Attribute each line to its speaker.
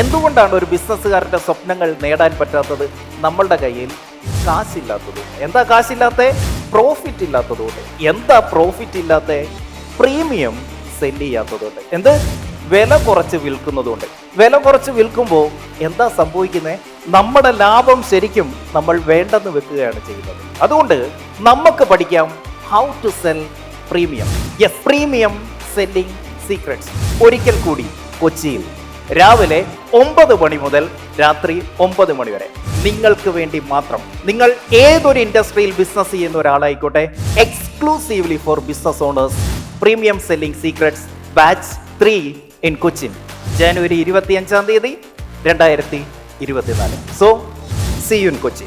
Speaker 1: എന്തുകൊണ്ടാണ് ഒരു ബിസിനസ്സുകാരന്റെ സ്വപ്നങ്ങൾ നേടാൻ പറ്റാത്തത്? നമ്മളുടെ കയ്യിൽ കാശില്ലാത്തത് എന്താ കാശില്ലാത്ത പ്രോഫിറ്റ് ഇല്ലാത്തതുകൊണ്ട് എന്താ പ്രോഫിറ്റ് ഇല്ലാത്ത പ്രീമിയം സെൽ ചെയ്യാത്തതുകൊണ്ട് എന്ത്? വില കുറച്ച് വിൽക്കുന്നതുകൊണ്ട് വില കുറച്ച് വിൽക്കുമ്പോൾ എന്താ സംഭവിക്കുന്നത് നമ്മുടെ ലാഭം ശരിക്കും നമ്മൾ വേണ്ടെന്ന് വെക്കുകയാണ് ചെയ്യുന്നത്. അതുകൊണ്ട് നമുക്ക് പഠിക്കാം how to sell premium yes premium selling secrets ഒരിക്കൽ കൂടി കൊച്ചിയിൽ രാവിലെ ഒമ്പത് മണി മുതൽ രാത്രി ഒമ്പത് മണി വരെ. നിങ്ങൾക്ക് വേണ്ടി മാത്രം നിങ്ങൾ ഏതൊരു ഇൻഡസ്ട്രിയിൽ ബിസിനസ് ചെയ്യുന്ന ഒരാളായിക്കോട്ടെ exclusively for business owners premium selling secrets batch three in Cochin ജനുവരി ഇരുപത്തിയഞ്ചാം തീയതി രണ്ടായിരത്തി ഇരുപത്തിനാല്. So see you in Kochi